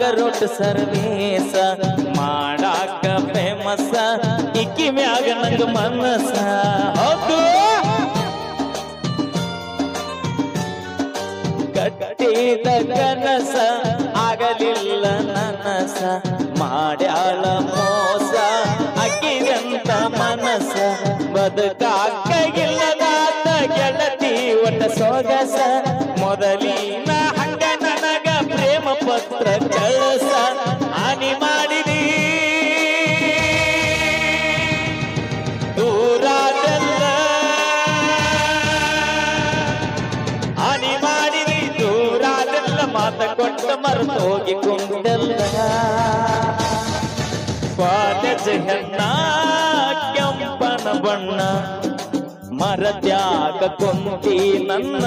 ಕೊಟ್ಟು ಸರ್ವೇಸ ಮಾಡಾಕ ಫೇಮಸ್ ಇಕ್ಕಿ ಮ್ಯಾಗ ನಂಗ ಮನಸ. ಹೌದು. ಕಟ್ಟಿದ ಕನಸ ಆಗಲಿಲ್ಲ ನನಸ. ಮಾಡ್ಯಾಳ ಮೋಸ ಅಕ್ಕಿದಂತ ಮನಸ. ಬದುಕಾಗಿಲ್ಲದಾತ ಗೆಳತಿ ಒಟ್ಟ ಸೊಗಸ. ಮೊದಲಿ ಪತ್ರ ಕಳಸ, ಹಾನಿ ಮಾಡಿದಿ. ದೂರಾದಲ್ಲ ಹಾನಿ ಮಾಡಿದಿ, ದೂರಾದಲ್ಲ ಮಾತ ಕೊಟ್ಟ ಮರೆತು ಹೋಗಿ ಕುಂದಲ್ಲ ಕಾಲೇಜ್ ಹೆಣ್ಣ, ಕೆಂಪನ ಬಣ್ಣ ಮರತ್ಯಾಕ ಕೊಂತಿ ನನ್ನ.